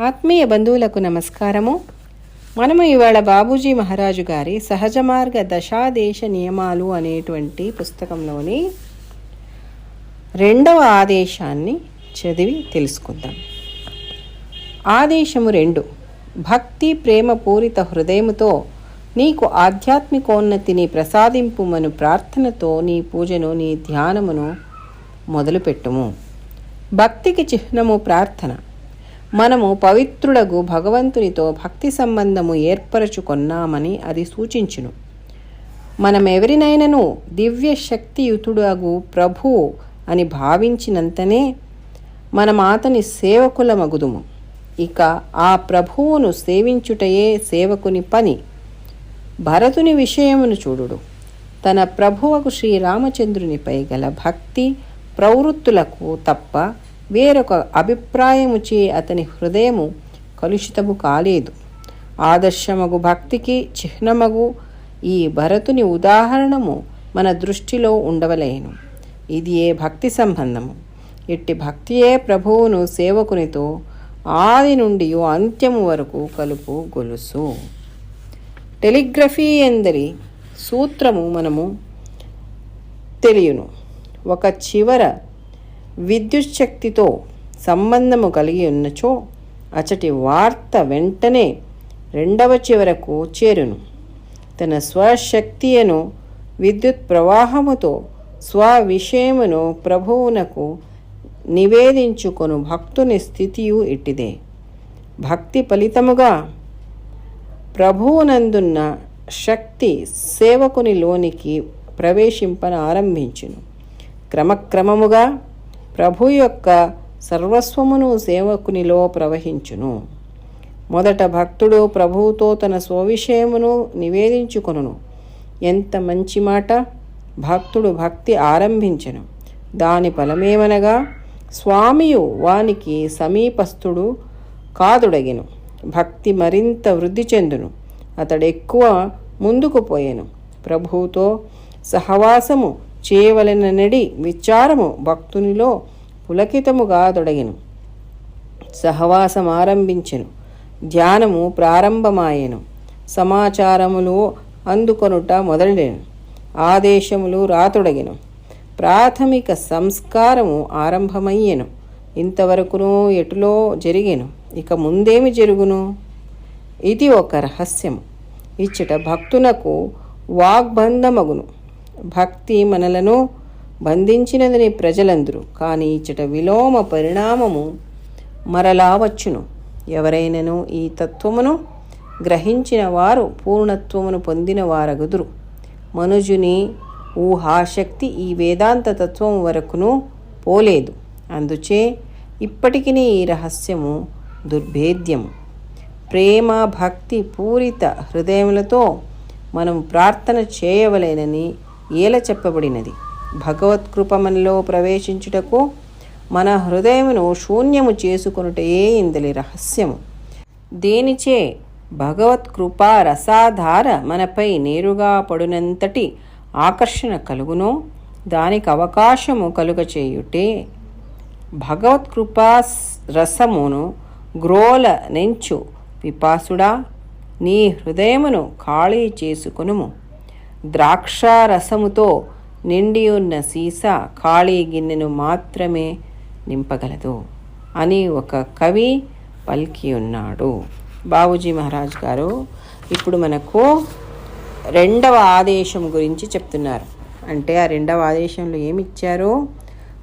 ఆత్మీయ బంధువులకు నమస్కారము. మనము ఇవాళ బాబూజీ మహారాజు గారి సహజ మార్గ దశాదేశ నియమాలు అనేటువంటి పుస్తకంలోని రెండవ ఆదేశాన్ని చదివి తెలుసుకుందాం. ఆదేశము రెండు. భక్తి ప్రేమ పూరిత హృదయముతో నీకు ఆధ్యాత్మికోన్నతిని ప్రసాదింపుమను ప్రార్థనతో నీ పూజను నీ ధ్యానమును మొదలుపెట్టుము. భక్తికి చిహ్నము ప్రార్థన. మనము పవిత్రుడగు భగవంతునితో భక్తి సంబంధము ఏర్పరచుకొన్నామని అది సూచించును. మనమెవరినైనను దివ్య శక్తియుతుడగు ప్రభు అని భావించినంతనే మనం అతని సేవకులమగుదుము. ఇక ఆ ప్రభువును సేవించుటయే సేవకుని పని. భరతుని విషయమును చూడుడు. తన ప్రభువకు శ్రీరామచంద్రునిపై గల భక్తి ప్రవృత్తులకు తప్ప వేరొక అభిప్రాయముచే అతని హృదయము కలుషితము కాలేదు. ఆదర్శమగు భక్తికి చిహ్నమగు ఈ భరతుని ఉదాహరణము మన దృష్టిలో ఉండవలేను. ఇది ఏ భక్తి సంబంధము? ఇట్టి భక్తియే ప్రభువును సేవకునితో ఆది నుండి అంత్యము వరకు కలుపు గొలుసు. టెలిగ్రఫీ ఎందరి సూత్రము మనము తెలియను. ఒక చివర విద్యుత్ శక్తితో సంబంధము కలిగి ఉన్నచో అచటి వార్త వెంటనే రెండవ చివరకు చేరును. తన స్వశక్తియను విద్యుత్ ప్రవాహముతో స్వవిషయమును ప్రభువునకు నివేదించుకొను భక్తుని స్థితియు ఇట్టిదే. భక్తి ఫలితముగా ప్రభువునందున్న శక్తి సేవకుని లోనికి ప్రవేశింపన ఆరంభించును. క్రమక్రమముగా ప్రభు యొక్క సర్వస్వమును సేవకునిలో ప్రవహించును. మొదట భక్తుడు ప్రభువుతో తన స్వవిషయమును నివేదించుకొనును. ఎంత మంచి మాట! భక్తుడు భక్తి ఆరంభించను. దాని ఫలమేమనగా స్వామియు వానికి సమీపస్థుడు కాదుడగిను. భక్తి మరింత వృద్ధి చెందును. అతడు ఎక్కువ ముందుకు పోయెను. ప్రభువుతో సహవాసము చేయవలెననడి విచారము భక్తునిలో పులకితముగా తొడగిను. సహవాసం ఆరంభించెను. ధ్యానము ప్రారంభమాయెను. సమాచారములు అందుకొనుట మొదలెను ఆదేశములు రాతొడగిను. ప్రాథమిక సంస్కారము ఆరంభమయ్యెను. ఇంతవరకును ఎటులో జరిగెను? ఇక ముందేమి జరుగును? ఇది ఒక రహస్యము. ఇచ్చట భక్తునకు వాగ్బంధమగును. భక్తి మనలను బంధించినదని ప్రజలందరూ. కానీ ఇచ్చట విలోమ పరిణామము మరలా వచ్చును. ఎవరైనను ఈ తత్వమును గ్రహించిన వారు పూర్ణత్వమును పొందిన వారగుదురు మనుజుని ఊహాశక్తి ఈ వేదాంత తత్వం వరకును పోలేదు. అందుచే ఇప్పటికీ ఈ రహస్యము దుర్భేద్యము. ప్రేమ భక్తి పూరిత హృదయములతో మనం ప్రార్థన చేయవలేనని ఏల చెప్పబడినది. భగవత్కృపమంలో ప్రవేశించుటకు మన హృదయమును శూన్యము చేసుకొనుటయే ఇందలి రహస్యము. దేనిచే భగవత్కృపా రసాధార మనపై నేరుగా పడునంతటి ఆకర్షణ కలుగునో దానికి అవకాశము కలుగచేయుటే. భగవత్కృపా రసమును గ్రోల నెంచు పిపాసుడా నీ హృదయమును ఖాళీ చేసుకునుము. ద్రాక్షారసముతో నిండి ఉన్న సీసా ఖాళీ గిన్నెను మాత్రమే నింపగలదు అని ఒక కవి పలికి ఉన్నాడు బాబూజీ మహారాజ్ గారు ఇప్పుడు మనకు రెండవ ఆదేశం గురించి చెప్తున్నారు. అంటే ఆ రెండవ ఆదేశంలో ఏమిచ్చారు?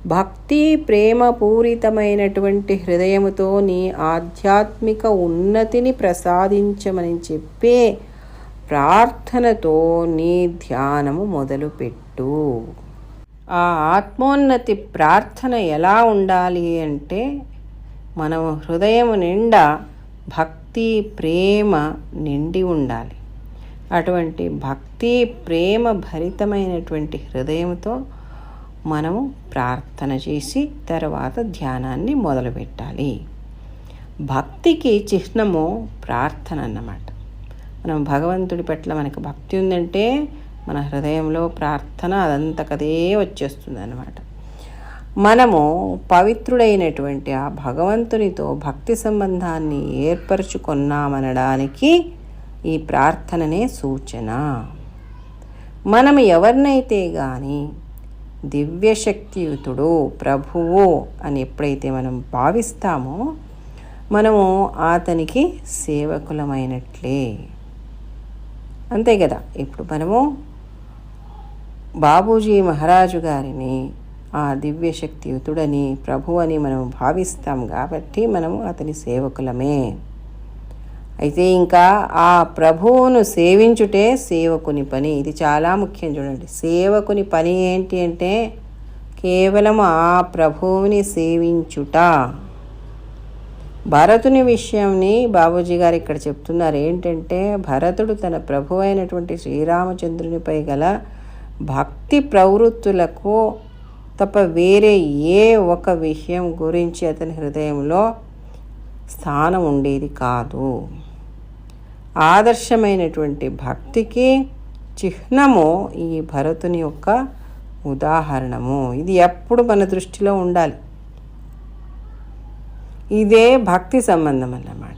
భక్తి ప్రేమ పూరితమైనటువంటి హృదయముతో నీ ఆధ్యాత్మిక ఉన్నతిని ప్రసాదించమని చెప్పే ప్రార్థనతో నీ ధ్యానము మొదలుపెట్టు. ఆ ఆత్మోన్నతి ప్రార్థన ఎలా ఉండాలి అంటే మనం హృదయం నిండా భక్తి ప్రేమ నిండి ఉండాలి. అటువంటి భక్తి ప్రేమ భరితమైనటువంటి హృదయంతో మనము ప్రార్థన చేసి తర్వాత ధ్యానాన్ని మొదలుపెట్టాలి. భక్తికి చిహ్నము ప్రార్థన అన్నమాట. మనం భగవంతుడి పట్ల మనకు భక్తి ఉందంటే మన హృదయంలో ప్రార్థన అదంతకదే వచ్చేస్తుంది అనమాట మనము పవిత్రుడైనటువంటి ఆ భగవంతునితో భక్తి సంబంధాన్ని ఏర్పరచుకున్నామనడానికి ఈ ప్రార్థననే సూచన. మనం ఎవరినైతే కానీ దివ్యశక్తియుతుడు ప్రభువు అని ఎప్పుడైతే మనం భావిస్తామో మనము అతనికి సేవకులమైనట్లే. అంతే కదా. ఇప్పుడు మనము బాబూజీ మహారాజు గారిని ఆ దివ్యశక్తియుతుడని ప్రభు అని మనం భావిస్తాం కాబట్టి మనము అతని సేవకులమే. అయితే ఇంకా ఆ ప్రభువును సేవించుటే సేవకుని పని. ఇది చాలా ముఖ్యం చూడండి. సేవకుని పని ఏంటి అంటే కేవలం ఆ ప్రభువుని సేవించుట. భరతుని విషయంని బాబూజీ గారు ఇక్కడ చెప్తున్నారు. ఏంటంటే భరతుడు తన ప్రభు అయినటువంటి శ్రీరామచంద్రునిపై గల భక్తి ప్రవృత్తులకు తప్ప వేరే ఏ ఒక విషయం గురించి అతని హృదయంలో స్థానం ఉండేది కాదు. ఆదర్శమైనటువంటి భక్తికి చిహ్నము ఈ భరతుని యొక్క ఉదాహరణము. ఇది ఎప్పుడు మన దృష్టిలో ఉండాలి. ఇదే భక్తి సంబంధం అన్నమాట.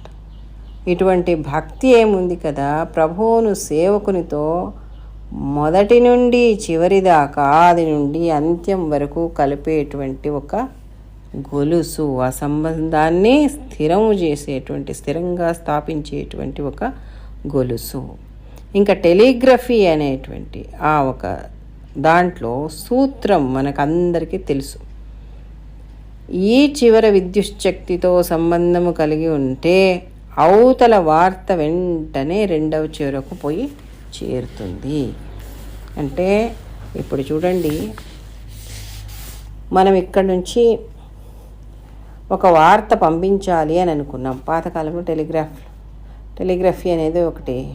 ఇటువంటి భక్తి ఏముంది కదా? ప్రభువును సేవకునితో మొదటి నుండి చివరి దాకా ఆది నుండి అంత్యం వరకు కలిపేటువంటి ఒక గొలుసు ఆ సంబంధాన్ని స్థిరము చేసేటువంటి స్థిరంగా స్థాపించేటువంటి ఒక గొలుసు. ఇంకా టెలిగ్రఫీ అనేటువంటి ఆ ఒక దాంట్లో సూత్రం మనకందరికీ తెలుసు. ఈ చివర విద్యుత్శక్తితో సంబంధము కలిగి ఉంటే అవతల వార్త వెంటనే రెండవ చివరకు పోయి చేరుతుంది. అంటే ఇప్పుడు చూడండి. మనం ఇక్కడ నుంచి ఒక వార్త పంపించాలి అని అనుకున్నాం. పాతకాలంలో టెలిగ్రాఫ్ టెలిగ్రఫీ అనేది ఒకటి.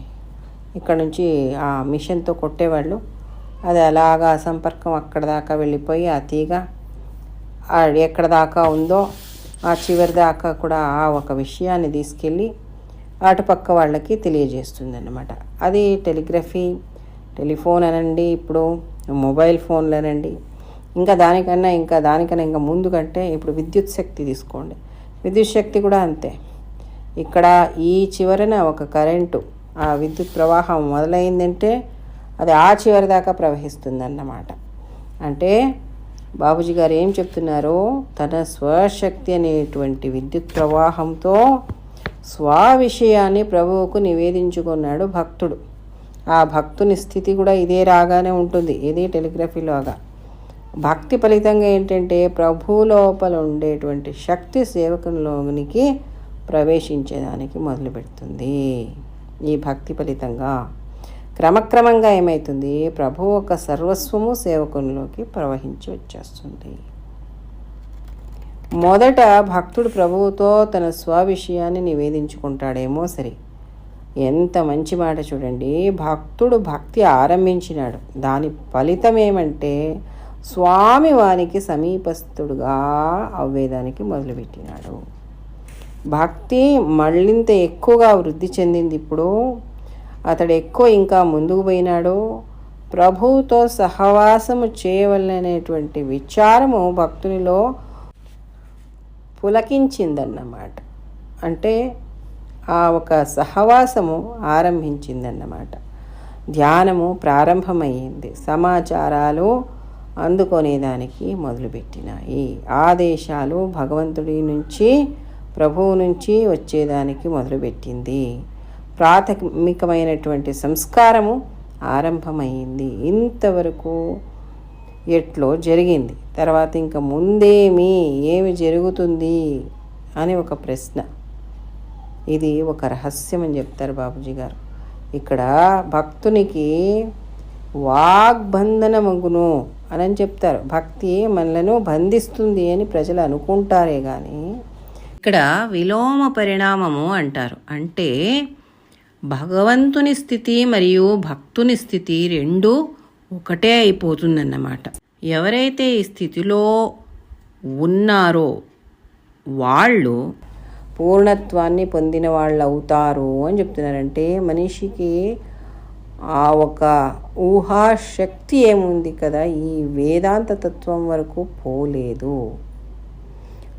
ఇక్కడ నుంచి ఆ మిషన్తో కొట్టేవాళ్ళు. అది అలాగా సంపర్కం అక్కడ దాకా వెళ్ళిపోయి ఆ తీగ ఎక్కడ దాకా ఉందో ఆ చివరి దాకా కూడా ఆ ఒక విషయాన్ని తీసుకెళ్ళి అటుపక్క వాళ్ళకి తెలియజేస్తుంది అన్నమాట అది టెలిగ్రఫీ టెలిఫోన్ అనండి ఇప్పుడు మొబైల్ ఫోన్లు అనండి. ఇంకా దానికన్నా ఇంకా దానికన్నా ఇంకా ముందు కంటే ఇప్పుడు విద్యుత్ శక్తి తీసుకోండి. విద్యుత్ శక్తి కూడా అంతే. ఇక్కడ ఈ చివరన ఒక కరెంటు ఆ విద్యుత్ ప్రవాహం మొదలైందంటే అది ఆ చివరి దాకా ప్రవహిస్తుంది అన్నమాట అంటే బాబుజీ గారు ఏం చెప్తున్నారో తన స్వశక్తి అనేటువంటి విద్యుత్ ప్రవాహంతో స్వ విషయాన్ని ప్రభువుకు నివేదించుకున్నాడు భక్తుడు. ఆ భక్తుని స్థితి కూడా ఇదే రాగానే ఉంటుంది ఇదే టెలిగ్రఫీలోగా భక్తి ఫలితంగా ఏంటంటే ప్రభు లోపల ఉండేటువంటి శక్తి సేవకులోనికి ప్రవేశించేదానికి మొదలుపెడుతుంది. ఈ భక్తి ఫలితంగా క్రమక్రమంగా ఏమవుతుంది ప్రభు ఒక సర్వస్వము సేవకునిలోకి ప్రవహించి వచ్చేస్తుంది. మొదట భక్తుడు ప్రభువుతో తన స్వవిషయాన్ని నివేదించుకుంటాడేమో సరే. ఎంత మంచి మాట చూడండి. భక్తుడు భక్తి ఆరంభించినాడు. దాని ఫలితం ఏమంటే స్వామి వానికి సమీపస్థుడుగా అవ్వేదానికి మొదలుపెట్టినాడు. భక్తి మళ్ళింత ఎక్కువగా వృద్ధి చెందింది ఇప్పుడు. అతడు ఎక్కువ ఇంకా ముందుకు పోయినాడో? ప్రభువుతో సహవాసము చేయవలననేటువంటి విచారము భక్తునిలో పులకించిందన్నమాట. అంటే ఆ ఒక సహవాసము ఆరంభించిందన్నమాట. ధ్యానము ప్రారంభమైంది సమాచారాలు అందుకునేదానికి మొదలుపెట్టినాయి. ఆదేశాలు భగవంతుడి నుంచి ప్రభువు నుంచి వచ్చేదానికి మొదలుపెట్టింది. ప్రాథమికమైనటువంటి సంస్కారము ఆరంభమైంది. ఇంతవరకు ఎట్లో జరిగింది. తర్వాత ఇంకా ముందేమి ఏమి జరుగుతుంది అని ఒక ప్రశ్న. ఇది ఒక రహస్యం అని చెప్తారు బాబుజీ గారు. ఇక్కడ భక్తునికి వాగ్బంధనమగును అని చెప్తారు. భక్తి మనలను బంధిస్తుంది అని ప్రజలు అనుకుంటారే కానీ ఇక్కడ విలోమ పరిణామము అంటారు. అంటే భగవంతుని స్థితి మరియు భక్తుని స్థితి రెండు ఒకటే అయిపోతుందన్నమాట. ఎవరైతే ఈ స్థితిలో ఉన్నారో వాళ్ళు పూర్ణత్వాన్ని పొందిన వాళ్ళు అవుతారు అని చెప్తున్నారంటే మనిషికి ఆ ఒక ఊహాశక్తి ఏముంది కదా? ఈ వేదాంత తత్వం వరకు పోలేదు.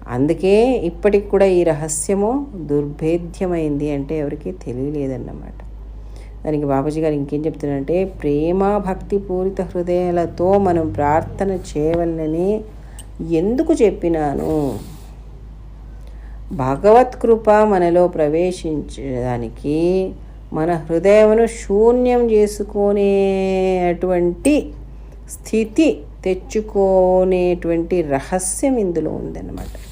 అందుకే ఇప్పటికి కూడా ఈ రహస్యము దుర్భేద్యమైంది అంటే ఎవరికి తెలియలేదన్నమాట. దానికి బాబాజీ గారు ఇంకేం చెప్తున్నారంటే ప్రేమ భక్తి పూరిత హృదయాలతో మనం ప్రార్థన చేయవలనని ఎందుకు చెప్పినాను? భగవత్ కృప మనలో ప్రవేశించడానికి మన హృదయమును శూన్యం చేసుకునేటువంటి స్థితి తెచ్చుకునేటువంటి రహస్యం ఇందులో ఉందన్నమాట.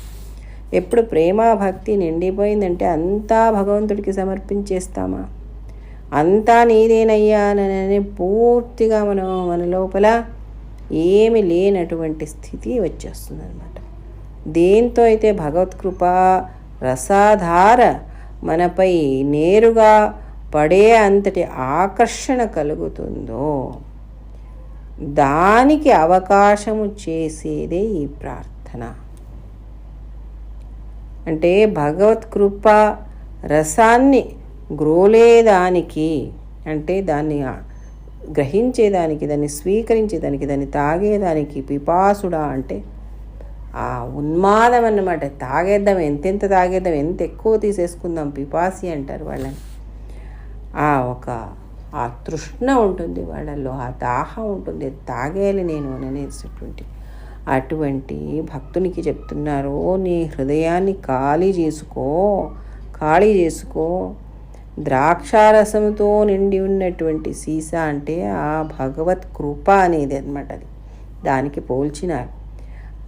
ఎప్పుడు ప్రేమ భక్తి నిండిపోయిందంటే అంతా భగవంతుడికి సమర్పించేస్తామా? అంతా నీదేనయ్యానని పూర్తిగా మనం మన లోపల ఏమి లేనటువంటి స్థితి వచ్చేస్తుంది అనమాట దేంతో అయితే భగవత్కృప రసాధార మనపై నేరుగా పడే అంతటి ఆకర్షణ కలుగుతుందో దానికి అవకాశము చేసేదే ఈ ప్రార్థన. అంటే భగవత్కృప రసాన్ని గ్రోలేదానికి అంటే దాన్ని గ్రహించేదానికి దాన్ని స్వీకరించేదానికి దాన్ని తాగేదానికి పిపాసుడా అంటే ఆ ఉన్మాదం అన్నమాట తాగేద్దాం ఎంతెంత తాగేద్దాం ఎంత ఎక్కువ తీసేసుకుందాం పిపాసి అంటారు వాళ్ళని. ఆ ఒక ఆ తృష్ణ ఉంటుంది వాళ్ళల్లో ఆ దాహం ఉంటుంది తాగేయాలి నేను అనేటటువంటి అటువంటి భక్తునికి చెప్తున్నారు నీ హృదయాన్ని ఖాళీ చేసుకో ఖాళీ చేసుకో. ద్రాక్షారసంతో నిండి ఉన్నటువంటి సీసా అంటే ఆ భగవత్ కృప అనేది అనమాట అది. దానికి పోల్చినారు.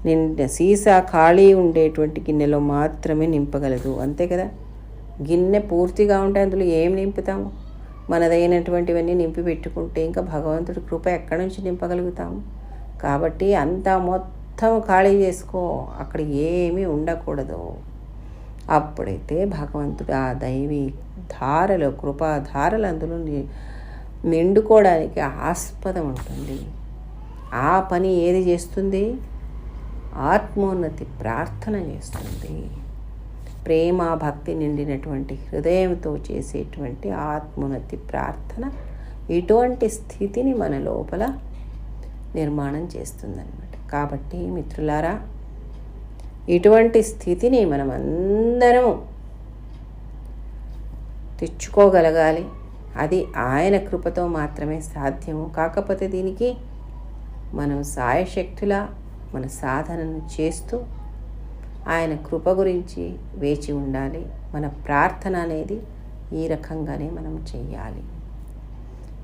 నిండ సీసా ఖాళీ ఉండేటువంటి గిన్నెలో మాత్రమే నింపగలదు. అంతే కదా? గిన్నె పూర్తిగా ఉంటే అందులో ఏం నింపుతాము? మనదైనటువంటివన్నీ నింపి పెట్టుకుంటే ఇంకా భగవంతుడి కృప ఎక్కడి నుంచి నింపగలుగుతాము? కాబట్టి అంతా మొత్తం ఖాళీ చేసుకో అక్కడ ఏమీ ఉండకూడదు. అప్పుడైతే భగవంతుడు ఆ దైవీ ధారలు కృపాధారలు అందులో నిండుకోవడానికి ఆస్పదం ఉంటుంది. ఆ పని ఏది చేస్తుంది? ఆత్మోన్నతి ప్రార్థన చేస్తుంది. ప్రేమ భక్తి నిండినటువంటి హృదయంతో చేసేటువంటి ఆత్మోన్నతి ప్రార్థన ఇటువంటి స్థితిని మన లోపల నిర్మాణం చేస్తుందన్నమాట. కాబట్టి మిత్రులారా ఇటువంటి స్థితిని మనం అందరము తెచ్చుకోగలగాలి. అది ఆయన కృపతో మాత్రమే సాధ్యము. కాకపోతే దీనికి మనం సాయశక్తుల మన సాధనను చేస్తూ ఆయన కృప గురించి వేచి ఉండాలి. మన ప్రార్థన అనేది ఈ రకంగానే మనం చెయ్యాలి.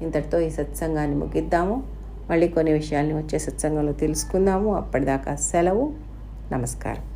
ఇంతటితో ఈ సత్సంగాన్ని ముగిద్దాము. మళ్ళీ కొన్ని విషయాల్ని వచ్చే సత్సంగంలో తెలుసుకుందాము. అప్పటిదాకా సెలవు. నమస్కారం.